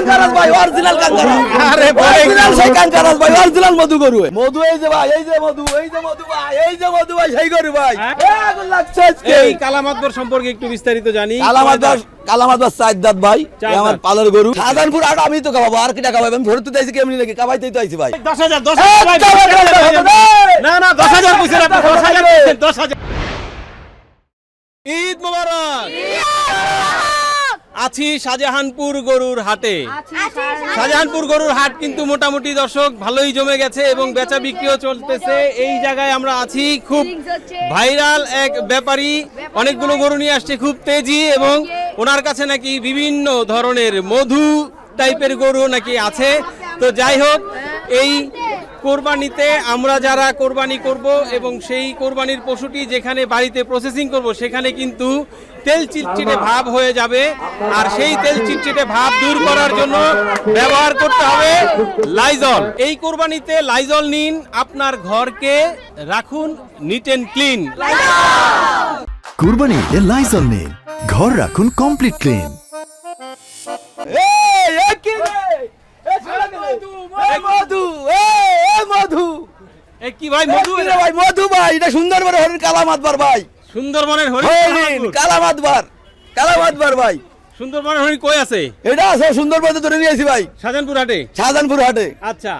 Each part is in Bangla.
কাঙ্কারাস ভাই অরিজিনাল কাঙ্কারাস আরে ভাই। অরিজিনাল সেই কাঙ্কারাস ভাই অরিজিনাল মধু গরু মধু এই যে ভাই এই যে মধু এই যে মধু ভাই এই যে মধু ভাই সেই গরু ভাই। হ্যাঁ? আগুন লাগছে আজকে। এই কালামাতবর সম্পর্কে একটু বিস্তারিত জানি। সাইদাত ভাই আমার। পালের গরু। সাধারণপুর আটা আমি তো খাব আর কি টাকা পাবো আমি ভরে তো দিয়েছি কেমনি নাকি? কাবাইতেই তো আইছি ভাই। দশ হাজার দশ হাজার! না না দশ হাজার দশ হাজার এই! কইছেন, দশ হাজার ঈদ মোবারক আছি শাহজাহানপুর গরুর হাটে। শাহজাহানপুর। গরুর হাট কিন্তু মোটামুটি দর্শক ভালোই জমে গেছে এবং বেচা বিক্রিও চলতেছে। এই জায়গায় আমরা আছি খুব ভাইরাল এক ব্যাপারী। অনেকগুলো গরু নিয়ে আসছে খুব তেজি এবং ওনার কাছে নাকি বিভিন্ন ধরনের মধু টাইপের গরু নাকি আছে। তো যাই হোক এই কোরবানিতে আমরা যারা কোরবানি করব এবং সেই কোরবানির পশুটি যেখানে বাড়িতে প্রসেসিং করব সেখানে কিন্তু তেল চিটচিটে ভাব হয়ে যাবে। আর সেই তেল চিটচিটে ভাব দূর করার জন্য ব্যবহার করতে হবে লাইজল এই কোরবানিতে লাইজল নিন আপনার ঘরকে রাখুন নিট অ্যান্ড ক্লিন কুরবানি লাইজল নিন ঘর রাখুন কমপ্লিট ক্লিন এ? এ। এ মধু। এ, এ মধু। এই কি ভাই মধু রে ভাই মধু ভাই এটা সুন্দর হরিণ কালামাতবার ভাই। সুন্দরবনের হরিণ হরিণ কালামাতবার। কালামাতবার ভাই। সুন্দরবনের হরিণ কই আছে? এটা আছে সুন্দরবনে ধরে নিয়েছি ভাই। শাহজাহানপুর হাটে? শাহজাহানপুর হাটে। আচ্ছা।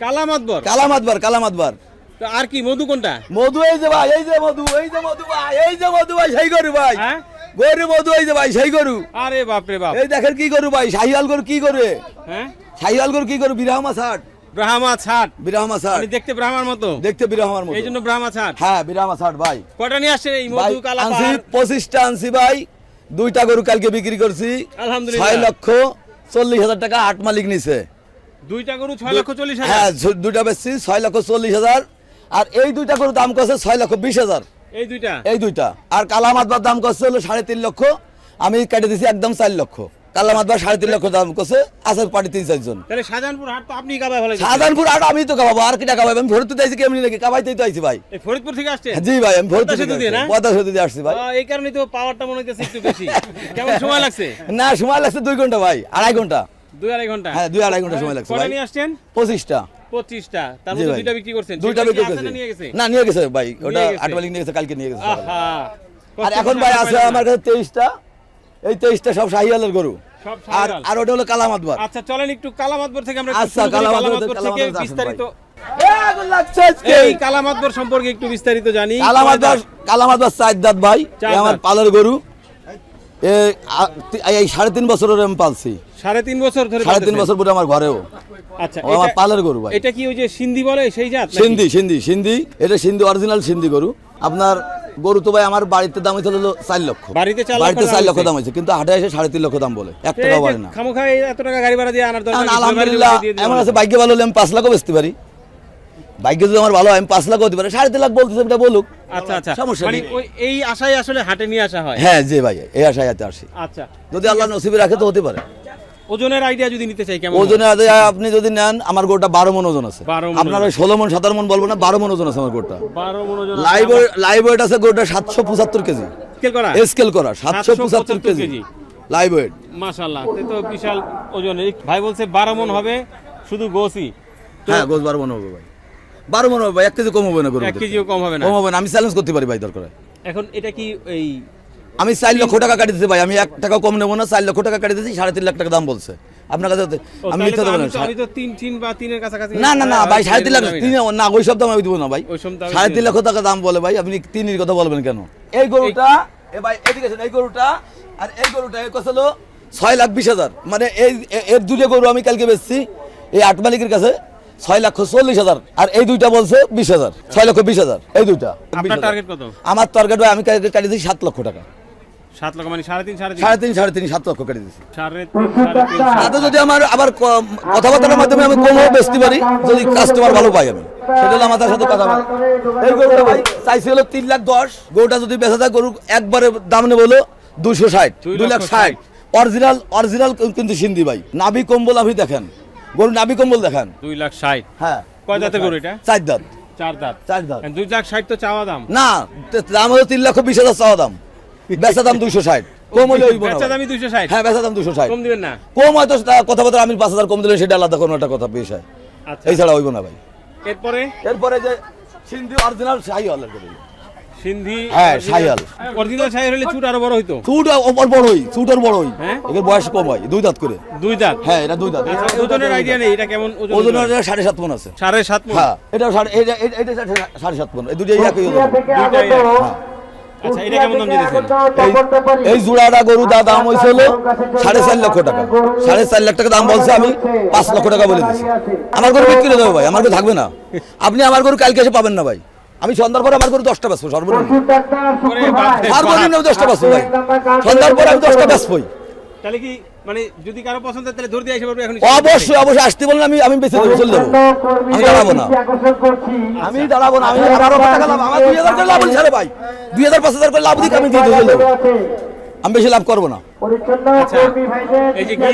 কালামাতবর? কালামাতবার কালামাতবার। তো আর কি মধু কোনটা? মধু এই যে ভাই এই যে মধু এই যে মধু ভাই এই যে মধু ভাই সেই গরু ভাই। হ্যাঁ? গরু মধু এই যে ভাই সেই গরু। আরে বাপ রে বাপ। এই দেখেন কি গরু ভাই শাহিয়াল গরু কি করে হ্যাঁ? শাহিয়াল গরু কি গরু? বিরাহমা ষাট। ব্রাহ্মা ছাট বিরাহমা ষাট। আপনি দেখতে ব্রাহ্মার মতো? দেখতে বিরাহমার মতো। এই জন্য ব্রাহ্মা ছাট হ্যাঁ বিরাহমা ষাট ভাই। কটা নিয়ে আসছেন এই মধু কালা আনছি পাহাড়? পঁচিশটা আনছি ভাই। দুইটা গরু কালকে বিক্রি করছি। আলহামদুলিল্লাহ। ছয় লক্ষ চল্লিশ হাজার টাকা আট মালিক নিছে। দুইটা গরু ছয় লক্ষ চল্লিশ হ্যাঁ হাজার ঝু- দুইটা বেচছি ছয় লক্ষ চল্লিশ হাজার। আর এই দুইটা গরু দাম করছে ছয় লক্ষ বিশ হাজার। এই দুইটা? এই দুইটা। আর দাম করছে হলো সাড়ে তিন লক্ষ। আমি কেটে দিছি একদম চার লক্ষ। সাড়ে তিন লক্ষ দাম করছে পার্টি তিন চারজন তাহলে শাহজাহানপুর হাট তো আপনি ভালো শাহজাহানপুর আট আমি তো খাব আর কি টাকা পাবো আমি দিয়েছি কেমনি নাকি? কাবাইতেই তো আইছি ভাই। এই ফরিদপুর থেকে আসছেন? জি ভাই আমি তো পদ্মা সেতু দিয়ে আসছি। ভাই। এই কারণে তো পাওয়ারটা মনে হচ্ছে একটু বেশি। কেমন সময় লাগছে? না সময় লাগছে দুই ঘণ্টা ভাই আড়াই ঘণ্টা। দুই আড়াই ঘণ্টা? হ্যাঁ দুই আড়াই ঘণ্টা সময় লাগছে কটা ভাই। নিয়ে আসছেন? পঁচিশটা। পঁচিশটা। তার ভাই। দুইটা বিক্রি করছেন। দুইটা বিক্রি আছে না নিয়ে গেছে? না নিয়ে গেছে ভাই। ওটা নিয়ে গেছে। আট মালিক নিয়ে গেছে কালকে নিয়ে গেছে আর এখন ভাই আছে আমার। কাছে এই সব গরু। আর আর ওটা হলো কালামাতবার আচ্ছা চলেন একটু কালামাতবর থেকে আমরা আচ্ছা। কালামাতবর বিস্তারিত এই কালামাতবর সম্পর্কে একটু বিস্তারিত জানি। কালামাতবার কালামাতবার দাঁত ভাই আমার পালের গরু। এই সাড়ে তিন বছরের আমি পালছি। সাড়ে তিন বছর ধরে সাড়ে তিন বছর পরে আমার ঘরেও। আচ্ছা আমার পালের গরু ভাই। এটা কি ওই যে সিন্ধি বলে সেই জাত সিন্ধি সিন্ধি সিন্ধি। এটা সিন্ধি অরিজিনাল সিন্ধি গরু। আপনার গরু তো ভাই আমার বাড়িতে দাম হয়েছিল চার লক্ষ। বাড়িতে চার লক্ষ দাম হয়েছে। কিন্তু হাটে এসে সাড়ে তিন লক্ষ দাম বলে। এক টাকা বাড়ে না। খামোখা এত টাকা গাড়ি ভাড়া দিয়ে আনার দরকার আলহামদুলিল্লাহ। এমন আছে বাইকে ভালো হলে আমি পাঁচ লাখও বেচতে পারি। বাইকে যদি আমার ভালো আমি পাঁচ লাখ হতে পারে। সাড়ে তিন লাখ বলতেছে এটা বলুক। আচ্ছা আচ্ছা। সমস্যা মানে নেই। এই আশায় আসলে হাটে নিয়ে আসা হয়? হ্যাঁ জি ভাই এই আশায় আছে আসি। আচ্ছা। যদি আল্লাহ নসিবে রাখে তো হতে পারে। ওজনের আইডিয়া যদি নিতে চাই কেমন ওজনে আছে, আপনি যদি নেন আমার গোটা বারো মন ওজন আছে। আপনার ওই ষোলো মন সতেরো মন বলব না বারো মন ওজন আছে আমার গোটা মন লাইভ লাইভ ওয়েট আছে গোটা সাতশো পঁচাত্তর কেজি। স্কেল করা? সাতশো পঁচাত্তর কেজি। লাইভ ওয়েট মাশাআল্লাহ সে তো বিশাল ওজন। ভাই বলছে বারো মন হবে শুধু গোসি। হ্যাঁ গোস বারো মন হবে ভাই। বারো মন হবে ভাই এক কেজি কম হবে না গরু এক কেজিও কম হবে না। কম হবে না আমি চ্যালেঞ্জ করতে পারি ভাই দরকার এখন এটা কি এই আমি চার লক্ষ টাকা কাটি দিতে ভাই আমি এক টাকা কম নেব না চার লক্ষ টাকা কাটি দিচ্ছি সাড়ে তিন লাখ টাকা দাম বলছে। আপনার কাছে আমি মিথ্যা দেবো না না না না ভাই সাড়ে তিন লাখ না। তিন না ওই সব দাম আমি দেবো না ভাই। ওই সব সাড়ে তিন লক্ষ টাকা দাম বলে ভাই আপনি তিনের কথা বলবেন কেন? এই গরুটা এ ভাই এদিকে এই গরুটা আর এই গরুটা এর কত হলো ছয় লাখ বিশ হাজার। মানে এই এ- এর দুটো গরু আমি কালকে বেচছি এই আট মালিকের কাছে। ছয় লক্ষ চল্লিশ হাজার। আর এই দুইটা বলছে বিশ হাজার। ছয় লক্ষ বিশ হাজার। এই দুইটা। আপনার 20,000 টার্গেট কত? আমার টার্গেট ভাই আমি দিয়েছি সাত লক্ষ টাকা। সাত লক্ষ মানে সাড়ে তিন সাড়ে তিন? সাড়ে তিন সাত লক্ষ কাটি দিয়েছি। সাড়ে তিন সাড়ে তিন তাতে যদি আমার আবার কথাবার্তার মাধ্যমে আমি কমও বেচতে পারি যদি কাস্টমার ভালো পাই আমি। সেটা হলো আমাদের সাথে কথা বলা। এই গরুটা ভাই চাইছি হলো তিন লাখ দশ। গরুটা যদি বেচা যায় গরু একবারে দাম নেব হলো দুশো ষাট দুই দুই লাখ ষাট। অরিজিনাল অরিজিনাল কিন্তু সিন্ধি ভাই। নাভি কম্বল আপনি দেখেন। গরু নাভি কম্বল দেখেন। দুই লাখ ষাট। হ্যাঁ। কয় দাঁতের গরু এটা? চার দাঁত। চার দাঁত। চার দাঁত। দুই লাখ ষাট তো চাওয়া দাম। না দাম হলো তিন লক্ষ বিশ হাজার চাওয়া দাম। বেচা দাম দুশো ষাট। কম হলে হইব না বেচা ভাই। দামি দুইশো ষাট। হ্যাঁ বেচা দাম দুশো ষাট। কম দিবেন না? কম হয়তো তা- কথা বলতে আমি পাঁচ হাজার কম দিলে সেটা আলাদা কোনো একটা কথা হয় আচ্ছা। এই ছাড়া হইব না ভাই। এরপরে? এরপরে যে সিন্ধি অরিজিনাল শাহি হলের সিন্ধি হ্যাঁ, শাহিওয়াল। অরিজিনাল শাহি হলে চুট আরও বড় হইতো? চুট ওপর বড়ই চুটের বড়ই হ্যাঁ? এদের বয়স কম হয় দুই দাঁত করে। দুই দাঁত? হ্যাঁ এটা দুই দাঁত। আচ্ছা, ওজনের আইডিয়া নেই এটা কেমন ওজন ওজন মন আছে। সাড়ে সাত মণ। হ্যাঁ এটা সাড়ে এটা এটা- এটা সাড়ে- সাড়ে সাত মন এই দুটো একই ওজন আচ্ছা এটা কেমন দাম দিতেছেন? এই- জোড়াটা গরু দা দাম হয়েছিল সাড়ে চার লক্ষ টাকা। সাড়ে চার লাখ টাকা দাম বলছে আমি পাঁচ লক্ষ টাকা বলে দিচ্ছি আমার গরু বিক্রি করে দেবো ভাই আমার গরু থাকবে না। আপনি আমার গরু কালকে এসে পাবেন না ভাই। আমি সন্ধ্যার পরে আমার গরু দশটা বেসবো সর্বনিম্ন। দশটা বেসবো ভাই। সন্ধ্যার পরে আমি দশটা তাহলে কি মানে যদি কারও পছন্দ তাহলে ধরে দিয়ে আসে পারবে এখন অবশ্যই অবশ্যই আসতে বললে আমি আমি বেঁচে দেবো চলে দেবো আমি দাঁড়াবো না। আমি দাঁড়াবো না আমি আঠারো টাকা লাভ আমার দুই হাজার করে লাভ ভাই। দুই হাজার পাঁচ হাজার করে লাভ দিকে আমি দিয়ে চলে দেবো আমি বেশি লাভ করব না। এই যে কি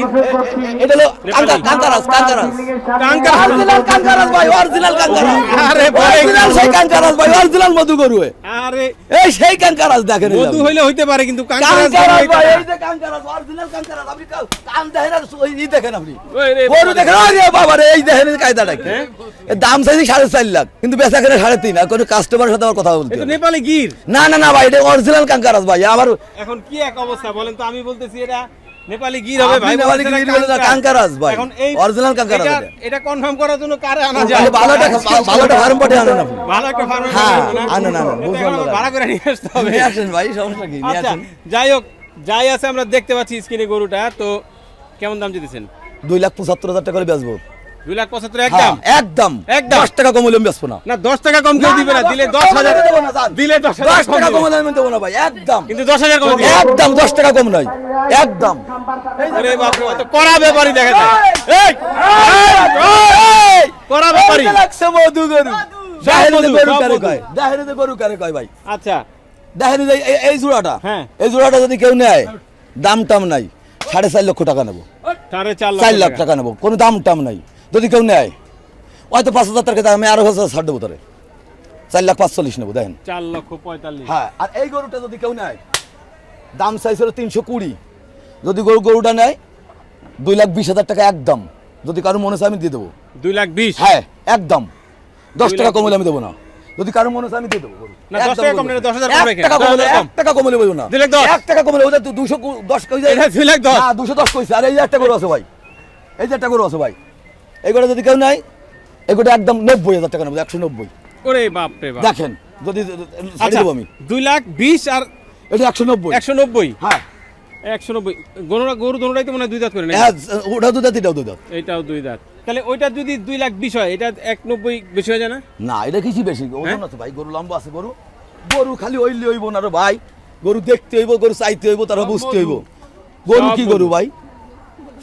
এটা হলো কাঙ্কা- কাঙ্কারাজ কাঙ্কারাজ কাঙ্কারাজ। অরিজিনাল কাঙ্কারাজ ভাই অরিজিনাল কাঙ্কারাজ আরে ভাই। অরিজিনাল সেই কাঙ্কারাজ ভাই অরিজিনাল মধু গরুয়ে আরে এই সেই কাঙ্কারাজ দেখেন এই মধু আপনি। হইলে হইতে কিন্তু কাঙ্কারাজ কাঙ্কারাজ হইতে ভাই পারে এই যে কাঙ্কারাজ অরিজিনাল কাঙ্কারাজ আপনি কা- কান দেখেন আর ওই ই দেখেন আপনি ওই রে গরু বাবা। দেখেন আরে বাবা রে এই দেখেন এই কায়দাটা কি? এর দাম চাইছি সাড়ে চার লাখ কিন্তু বেচা কেনে সাড়ে তিন আর কোনো কাস্টমারের সাথে আমার কথা বলতে নেপালে গির না না না ভাই এটা অরিজিনাল কাঙ্কারাজ ভাই আমার এখন কি এক অবস্থা বলেন তো আমি বলতেছি এটা নেপালি গির হবে ভাই নেপালি গির কাঙ্কারাজ। ভাই। Original কাঙ্কারাজ এটা- এটা। কনফার্ম করার জন্য কারে আনা যায় তাহলে ভালো একটা ফার্ম পাঠে আনেন আপনি ভালো একটা ফার্ম হ্যাঁ, আনেন, আনেন। ভাড়া করে নিয়ে আসতে হবে নিয়ে আসেন ভাই সমস্যা কি নিয়ে আচ্ছা আসেন যাই হোক যাই আছে আমরা দেখতে পাচ্ছি স্ক্রিনে গরুটা তো কেমন দাম দিতেছেন দুই লাখ পঁচাত্তর হাজার টাকা করে বেচবো দুই লাখ পঁচাত্তর একদম? একদম। একদম। দশ টাকা কম হলে বেচবো না। না দশ টাকা কম কেউ দিবে না দিলে দশ হাজার দিলে দশ হাজার দশ কম টাকা কম আমি দেবো না ভাই একদম। কিন্তু দশ হাজার কম একদম দশ টাকা কম নয় একদম। ওরে বাপরে অত কড়া ব্যাপারই দেখা যায়। এই, কড়া ব্যাপারই। লাগছে মধু গরু। গরু কারে কয়? দেখেন যে গরু কারে কয় ভাই? আচ্ছা। দেখেন এই- এই জোড়াটা হ্যাঁ। এই জোড়াটা যদি কেউ নেয় দাম টাম নাই। সাড়ে চার লক্ষ টাকা নেব। সাড়ে চার লাখ টাকা নেব। কোনো দাম টাম নাই। যদি কেউ নেয় হয়তো পাঁচ হাজার টাকা আমি আরও হাজার ছাড় দেবো তারে। চার লাখ পাঁচচল্লিশ নেব দেখেন। চার লক্ষ পঁয়তাল্লিশ। হ্যাঁ আর এই গরুটা যদি কেউ নেয় দাম চাইছিল তিনশো কুড়ি। যদি গরু গরুটা নেয় দুই লাখ বিশ হাজার টাকা একদম। যদি কারও মনে চায় আমি দিয়ে দেবো। দুই লাখ বিশ? হ্যাঁ একদম। দশ টাকা কমলে আমি দেবো না। যদি কারও মনে চায় আমি দিয়ে দেবো টাকা কমলে এক টাকা কমলে বলব না। এক টাকা কমলে দুশো দশ দশ। দুশো কইছে। আর এই একটা গরু আছে ভাই। এই যে একটা গরু আছে ভাই। এই গরু যদি কেউ নাই এই গরুটা একদম নব্বই হাজার টাকা নেব একশো নব্বই। ওরে বাপ রে বাপ। দেখেন যদি আচ্ছা দেবো আমি। দুই লাখ বিশ আর এটা একশো নব্বই। একশো নব্বই? হ্যাঁ। একশো নব্বই। গরুরা গরু দোনোটাই তো মনে হয় দুই দাঁত করে না হ্যাঁ ওটা দুধ এটাও দুধ এটাও দুই দাঁত। তাহলে ওইটা যদি দুই লাখ বিশ হয় এটা এক নব্বই বেশি হয়ে যায় না? না এটা কিছু বেশি। ওজন হ্যাঁ? আছে ভাই গরু লম্বা আছে গরু। গরু খালি ওইলি হইব না রে ভাই। গরু দেখতে হইব গরু চাইতে হইব তারা বুঝতে হইব। গরু কি গরু ভাই?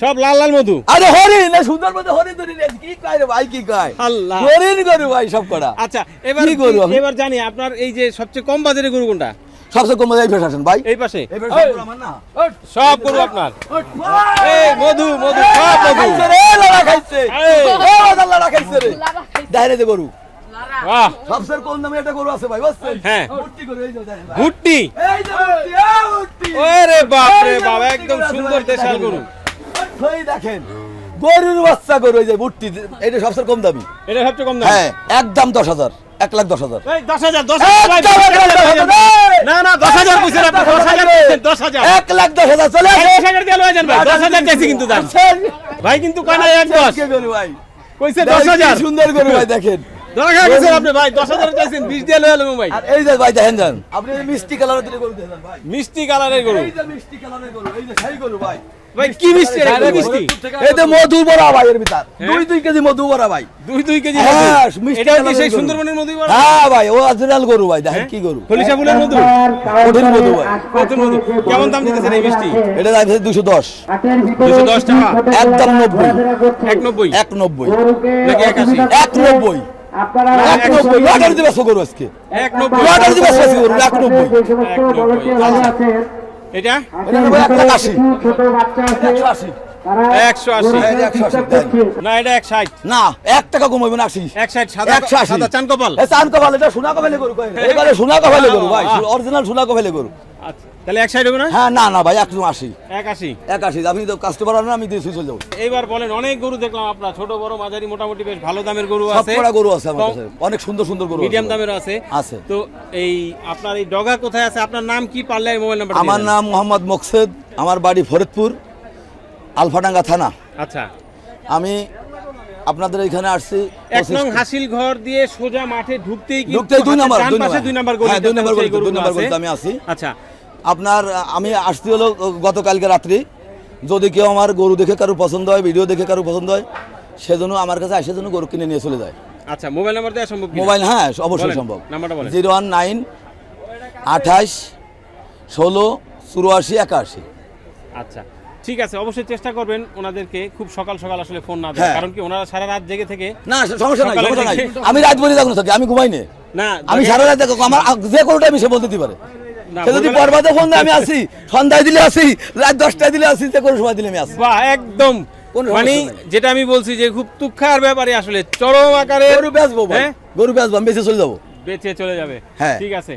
সব লাল লাল মধু। আরে হরিণ না সুন্দর মধ্যে হরিণ ধরি না কি কয় রে ভাই কি কয়? আল্লাহ। হরিণ গরু ভাই সব কটা। আচ্ছা এবার কি গরু আমি? এবার জানি আপনার এই যে সবচেয়ে কম বাজারে গরু কোনটা? সবচেয়ে কম এই আসেন ভাই। এই পাশে। এই ফেস গরু আমার না। সব গরু আপনার। এই মধু মধু সব মধু। রে লড়া খাইছে। এই। ও বাজার লড়া খাইছে রে। দাইরে দে গরু। বাহ। সবচেয়ে কম দামে একটা গরু আছে ভাই বুঝছেন? হ্যাঁ। ভর্তি গরু এই যে ভাই। ভুট্টি? এই যে ভর্তি। ওরে বাপ রে বাপ একদম সুন্দর ভাই, দেশাল গরু। ওই দেখেন গরুর বাচ্চা গরু যে এটা সবচেয়ে কম দামি। এটা সবচেয়ে কম দাম? হ্যাঁ একদম দশ হাজার এক লাখ দশ হাজার। দশ দশ দশ! না না দশ হাজার দশ হাজার দশ এক লাখ দশ হাজার চলে দশ হাজার দিয়ে লয়ে যান ভাই দশ হাজার চাইছি কিন্তু ভাই কিন্তু এক দশ। কে গরু ভাই। কইছে দশ হাজার। সুন্দর গরু ভাই দেখেন। মিষ্টি সুন্দরবনের হ্যাঁ ভাই ও অরিজিনাল গরু ভাই দেখেন কি গরু। খলিশা কেমন দাম দিতেছেন এই মিষ্টি? এটা দাম দিতেছে 210 210 টাকা? একদম 90 190 190 নাকি 81 190 এটা? এটা নেব এক লাখ আশি একশো আশি। একশো আশি হ্যাঁ, এটা একশো আশি দেন। না এটা এক ষাট। না এক টাকা কমাইবেন আশি। এক ষাট একশো আশি। চান কপাল। চান কপাল এটা সোনা কপালে গরু এবারে সোনা কপালে গরু ভাই। অরিজিনাল সোনা কপালে গরু। আচ্ছা। তাহলে এক সাইড হবে না? হ্যাঁ না না ভাই একদম আশি। এক আশি। এক আশি। আপনি তো কাস্টমার না আমি দিয়ে চলে যাব। এইবার বলেন অনেক গরু দেখলাম আপনার ছোট বড় মাঝারি মোটামুটি বেশ ভালো দামের গরু আছে। গরু আছে আমার কাছে। অনেক সুন্দর সুন্দর গরু মিডিয়াম দামের আছে। আছে। তো এই আপনার এই ডগা কোথায় আছে? আপনার নাম কি পারলে মোবাইল নাম্বার আমার নাম মোহাম্মদ মকসেদ। আমার বাড়ি ফরিদপুর। আলফাডাঙ্গা থানা। আচ্ছা। আমি আপনাদের এখানে আসছি এক নং হাসিল ঘর দিয়ে সোজা মাঠে ঢুকতেই ঢুকতেই দুই নাম্বার, দুই নাম্বার। দুই নাম্বার হ্যাঁ, দুই নাম্বার গলি দুই নাম্বার গলিতে আমি আছি। আচ্ছা। আপনার আমি আসছি হলো গতকালকে রাত্রি। যদি কেউ আমার গরু দেখে কারও পছন্দ হয় ভিডিও দেখে কারও পছন্দ হয় সেজন্য আমার কাছে আসে জন্য গরু কিনে নিয়ে চলে যায়। আচ্ছা মোবাইল নাম্বার দেওয়া সম্ভব মোবাইল হ্যাঁ অবশ্যই সম্ভব। নাম্বারটা বলেন। জিরো ওয়ান নাইন আঠাশ ষোলো চুরাশি একাশি। আচ্ছা। ঠিক আছে অবশ্যই চেষ্টা করবেন ওনাদেরকে খুব সকাল সকাল আসলে ফোন না দেওয়ার হ্যাঁ। কারণ কি ওনারা সারা রাত জেগে থেকে না সমস্যা নাই সমস্যা নাই। আমি রাত বলে থাকুন থাকি আমি ঘুমাই নে। না আমি সারা রাত দেখো আমার যে কোনোটা আমি সে বলতে দিতে পারে সে যদি ফোন দেয় আমি আসি। সন্ধ্যায় দিলে আসি রাত দশটায় দিলে আসি যে কোনো সময় দিলে আমি আসি। বাহ একদম। মানে যেটা আমি বলছি যে খুব তুক্ষার ব্যাপারে আসলে চরম আকারে গরু বেচবো হ্যাঁ? গরু বেচবো আমি বেঁচে চলে যাব। বেঁচে চলে যাবে। হ্যাঁ। ঠিক আছে।